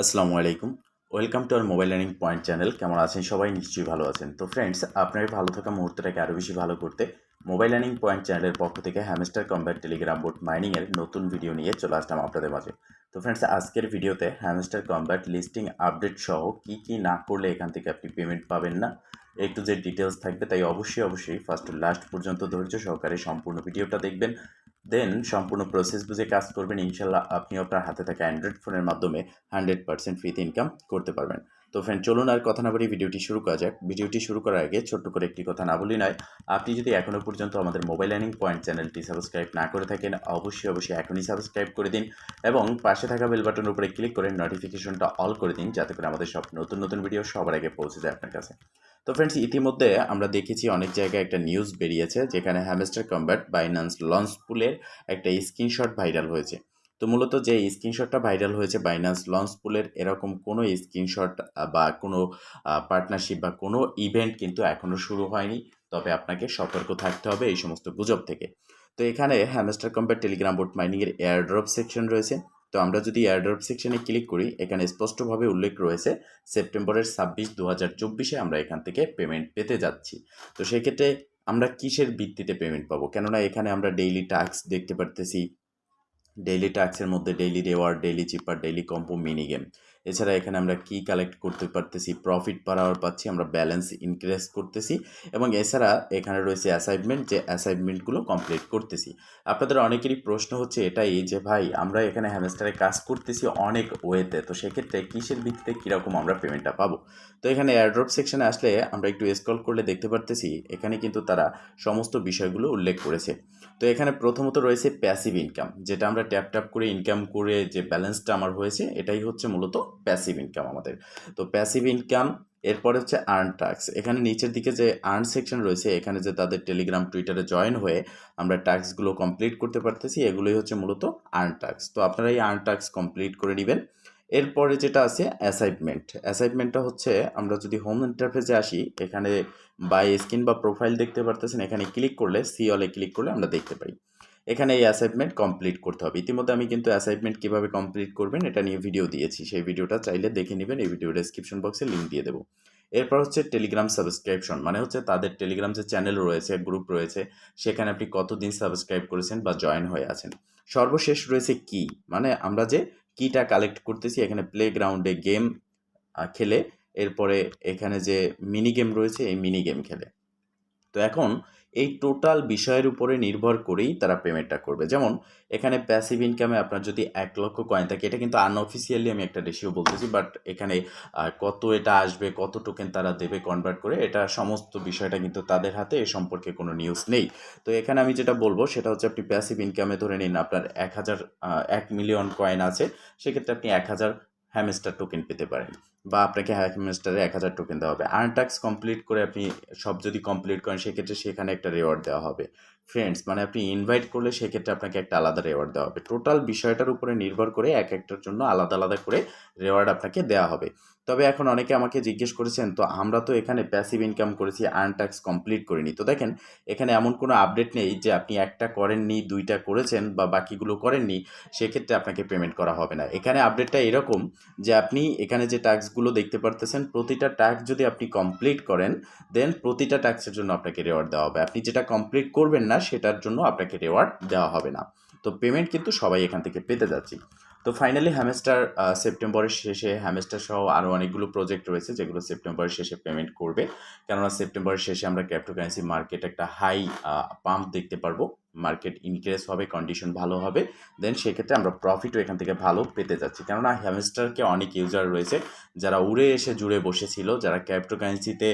আসসালামু আলাইকুম। Welcome to our mobile learning point channel কেমন আছেন সবাই? নিশ্চয়ই ভালো আছেন। তো ফ্রেন্ডস আপনার ভালো থাকা মুহূর্তটাকে আরও বেশি ভালো করতে মোবাইল লার্নিং পয়েন্ট চ্যানেলের পক্ষ থেকে হ্যামস্টার কম্ব্যাট টেলিগ্রাম বোর্ড মাইনিংয়ের নতুন ভিডিও নিয়ে চলে আসলাম আপনাদের মাঝে। তো ফ্রেন্ডস আজকের ভিডিওতে হ্যামস্টার কম্ব্যাট লিস্টিং আপডেট সহ কী কী না করলে এখান থেকে আপনি পেমেন্ট পাবেন না একটু যে ডিটেলস থাকবে, তাই অবশ্যই অবশ্যই ফার্স্ট টু লাস্ট পর্যন্ত ধৈর্য সহকারে সম্পূর্ণ ভিডিওটা দেখবেন। দেন সম্পূর্ণ প্রসেস বুঝে কাজ করবেন। ইনশাল্লাহ আপনি আপনার হাতে থাকা অ্যান্ড্রয়েড ফোনের মাধ্যমে হান্ড্রেড পার্সেন্ট ফ্রিতে ইনকাম করতে পারবেন। তো ফ্রেন্ড চলুন আর কথা না বলি ভিডিওটি শুরু করা যাক। ভিডিওটি শুরু করার আগে ছোট্ট করে একটি কথা না বলি নয়, আপনি যদি এখনও পর্যন্ত আমাদের মোবাইল লার্নিং পয়েন্ট চ্যানেলটি সাবস্ক্রাইব না করে থাকেন, অবশ্যই অবশ্যই এখনই সাবস্ক্রাইব করে দিন এবং পাশে থাকা বেল বাটনের উপরে ক্লিক করে নোটিফিকেশনটা অল করে দিন, যাতে করে আমাদের সব নতুন নতুন ভিডিও সবার আগে পৌঁছে যায় আপনার কাছে। তো ফ্রেন্ডস ইতিমধ্যে আমরা দেখেছি অনেক জায়গায় একটা নিউজ বেরিয়েছে যেখানে হ্যামস্টার কম্ব্যাট বাইন্যান্স লঞ্চ পুলের একটা স্ক্রিনশট ভাইরাল হয়েছে। তো মূলত যে স্ক্রিনশটটা ভাইরাল হয়েছে বাইন্যান্স লঞ্চ পুলের এরকম কোনো স্ক্রিনশট বা কোনো পার্টনারশিপ বা কোনো ইভেন্ট কিন্তু এখনও শুরু হয়নি। তবে আপনাকে সতর্ক থাকতে হবে এই সমস্ত গুজব থেকে। তো এখানে হ্যামস্টার কম্ব্যাট টেলিগ্রাম বোট মাইনিংয়ের এয়ারড্রপ সেকশন রয়েছে। তো আমরা যদি এয়ারড্রপ সেকশনে ক্লিক করি, এখানে স্পষ্টভাবে উল্লেখ রয়েছে সেপ্টেম্বরের ছাব্বিশ দু হাজার চব্বিশে আমরা এখান থেকে পেমেন্ট পেতে যাচ্ছি। তো সেক্ষেত্রে আমরা কিসের ভিত্তিতে পেমেন্ট পাবো? কেননা এখানে আমরা ডেইলি টাস্ক দেখতে পারতেছি। ডেইলি টাস্কের মধ্যে daily reward daily cipher daily combo mini game এছাড়া এখানে আমরা কি কালেক্ট করতে পারতেছি? প্রফিট পার আওয়ার পাচ্ছি, আমরা ব্যালেন্স ইনক্রিজ করতেছি এবং এছাড়া এখানে রয়েছে অ্যাসাইনমেন্ট যে অ্যাসাইনমেন্টগুলো কমপ্লিট করতেছি। আপনাদের অনেকেরই প্রশ্ন হচ্ছে এটাই, যে ভাই, আমরা এখানে হ্যামস্টারে কাজ করতেছি অনেক ওয়েতে তো সেক্ষেত্রে কিসের ভিত্তিতে কীরকম আমরা পেমেন্টটা পাবো? তো এখানে এয়ারড্রপ সেকশনে আসলে আমরা একটু স্ক্রল করলে দেখতে পারতেছি, এখানে কিন্তু তারা সমস্ত বিষয়গুলো উল্লেখ করেছে। তো এখানে প্রথমত রয়েছে প্যাসিভ ইনকাম যেটা আমরা ট্যাপ ট্যাপ করে ইনকাম করে যে ব্যালেন্সটা আমার হয়েছে, এটাই হচ্ছে মূলত প্যাসিভ ইনকাম আমাদের। তো প্যাসিভ ইনকাম এরপরে হচ্ছে আর্ন ট্যাক্স এখানে নিচের দিকে যে আর্ন সেকশন রয়েছে, এখানে যে তাদের টেলিগ্রাম টুইটারে জয়েন হয়ে আমরা টাস্কগুলো কমপ্লিট করতে পারতেছি, এগুলোই হচ্ছে মূলত আর্ন টাক্স তো আপনারা এই আর্ন টাক্স কমপ্লিট করে নেবেন। এরপরে যেটা আছে অ্যাসাইনমেন্ট অ্যাসাইনমেন্টটা হচ্ছে, আমরা যদি হোম ইন্টারফেসে আসি, এখানে বাই স্ক্রিন বা প্রোফাইল দেখতে পারতেছেন, এখানে ক্লিক করলে সি অলে ক্লিক করলে আমরা দেখতে পাই। এখানে এই অ্যাসাইনমেন্ট কমপ্লিট করতে হবে। ইতিমধ্যে আমি কিন্তু অ্যাসাইনমেন্ট কীভাবে কমপ্লিট করবেন, এটা নিয়ে ভিডিও দিয়েছি। সেই ভিডিওটা চাইলে দেখে নেবেন, এই ভিডিও ডেসক্রিপশন বক্সে লিঙ্ক দিয়ে দেবো। এরপর হচ্ছে টেলিগ্রাম সাবস্ক্রিপশন মানে হচ্ছে তাদের টেলিগ্রাম যে চ্যানেল রয়েছে গ্রুপ রয়েছে, সেখানে আপনি কতদিন সাবস্ক্রাইব করেছেন বা জয়েন হয়ে আছেন। সর্বশেষ রয়েছে কি? মানে আমরা যে কিটা কালেক্ট করতেছি, এখানে প্লে গ্রাউন্ডে গেম খেলে, এরপরে এখানে যে মিনি গেম রয়েছে, এই মিনি গেম খেলে। তো এখন এই টোটাল বিষয়ের উপরে নির্ভর করেই তারা পেমেন্টটা করবে। যেমন, এখানে প্যাসিভ ইনকামে আপনার যদি এক লক্ষ কয়েন থাকে, এটা কিন্তু আনঅফিসিয়ালি আমি একটা রেশিও বলতেছি বাট এখানে কত এটা আসবে, কত টোকেন তারা দেবে কনভার্ট করে, এটা সমস্ত বিষয়টা কিন্তু তাদের হাতে, এ সম্পর্কে কোনো নিউজ নেই। তো এখানে আমি যেটা বলব, সেটা হচ্ছে আপনি প্যাসিভ ইনকামে ধরে নিন আপনার এক হাজার এক মিলিয়ন কয়েন আছে, সেক্ষেত্রে আপনি এক হাজার হ্যামেস্টার টোকেন পেতে পারেন। বা আপনাকে হ্যামস্টারে এক হাজার টোকেন দেওয়া হবে। আর্ন ট্যাক্স কমপ্লিট করে আপনি সব যদি কমপ্লিট করেন, সেক্ষেত্রে সেখানে একটা রেওয়ার্ড দেওয়া হবে। ফ্রেন্ডস মানে আপনি ইনভাইট করলে সেক্ষেত্রে আপনাকে একটা আলাদা রেওয়ার্ড দেওয়া হবে। টোটাল বিষয়টার উপরে নির্ভর করে এক একটার জন্য আলাদা আলাদা করে রেওয়ার্ড আপনাকে দেওয়া হবে। তবে এখন অনেকে আমাকে জিজ্ঞেস করেছেন, তো আমরা তো এখানে প্যাসিভ ইনকাম করেছি আর্ন ট্যাক্স কমপ্লিট করিনি। তো দেখেন, এখানে এমন কোনো আপডেট নেই যে আপনি একটা করেননি, দুইটা করেছেন বা বাকিগুলো করেননি, সেক্ষেত্রে আপনাকে পেমেন্ট করা হবে না। এখানে আপডেটটা এরকম যে আপনি এখানে যে ট্যাক্সগুলো দেখতে পারতেছেন, প্রতিটা ট্যাক্স যদি আপনি কমপ্লিট করেন দেন প্রতিটা ট্যাক্সের জন্য আপনাকে রেওয়ার্ড দেওয়া হবে। আপনি যেটা কমপ্লিট করবেন না, সেটার জন্য আপনাকে রেওয়ার্ড দেওয়া হবে না। তো পেমেন্ট কিন্তু সবাই এখান থেকে পেতে যাচ্ছি। তো ফাইনালি হ্যামেস্টার সেপ্টেম্বরের শেষে হ্যামেস্টার সহ আরও অনেকগুলো প্রজেক্ট রয়েছে, যেগুলো সেপ্টেম্বরের শেষে পেমেন্ট করবে। কেননা সেপ্টেম্বরের শেষে আমরা ক্রিপ্টোকারেন্সি মার্কেট একটা হাই পাম্প দেখতে পারব। মার্কেট ইনক্রিজ হবে কন্ডিশন ভালো হবে দেন সেক্ষেত্রে আমরা প্রফিটও এখান থেকে ভালো পেতে যাচ্ছি। কেননা হ্যামস্টারকে অনেক ইউজার রয়েছে যারা উড়ে এসে জুড়ে বসেছিল, যারা ক্যাপ্টোকারেন্সিতে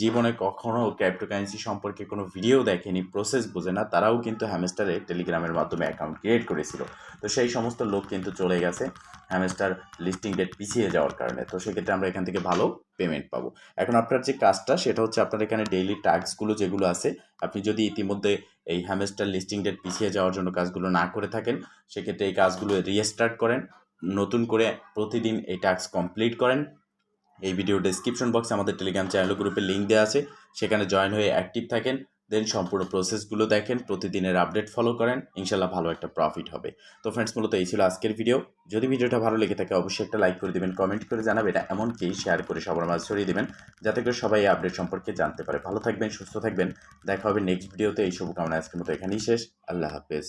জীবনে কখনও ক্যাপ্টোকারেন্সি সম্পর্কে কোনো ভিডিও দেখেনি প্রসেস বোঝে না, তারাও কিন্তু হ্যামস্টারে টেলিগ্রামের মাধ্যমে অ্যাকাউন্ট ক্রিয়েট করেছিল। তো সেই সমস্ত লোক কিন্তু চলে গেছে। হ্যামস্টার লিস্টিং ডেট পিছিয়ে যাওয়ার কারণে। তো সেক্ষেত্রে আমরা এখান থেকে ভালো পেমেন্ট পাবো। এখন আপনার যে কাজটা, সেটা হচ্ছে আপনার এখানে ডেইলি টাস্কগুলো যেগুলো আছে, আপনি যদি ইতিমধ্যে এই হ্যামস্টার লিস্টিং ডেট পিছিয়ে যাওয়ার জন্য কাজগুলো না করে থাকেন, সেক্ষেত্রে এই কাজগুলো রিস্টার্ট করেন, নতুন করে প্রতিদিন এই টাস্ক কমপ্লিট করেন। এই ভিডিও ডেসক্রিপশন বক্সে আমাদের টেলিগ্রাম চ্যানেল গ্রুপের লিঙ্ক দেওয়া আছে, সেখানে জয়েন হয়ে অ্যাক্টিভ থাকেন। দেন সম্পূর্ণ প্রসেসগুলো দেখেন, প্রতিদিনের আপডেট ফলো করেন, ইনশাল্লাহ ভালো একটা প্রফিট হবে। তো ফ্রেন্ডস মূলত এই ছিল আজকের ভিডিও যদি ভিডিওটা ভালো লেগে থাকে, অবশ্যই একটা লাইক করে দেবেন কমেন্ট করে জানাবেন এমনকি শেয়ার করে সবার মাঝে ছড়িয়ে দেবেন, যাতে করে সবাই এই আপডেট সম্পর্কে জানতে পারে। ভালো থাকবেন, সুস্থ থাকবেন, দেখা হবে নেক্সট ভিডিওতে এই শুভকামনা আজকের মতো এখানেই শেষ। আল্লাহ হাফেজ।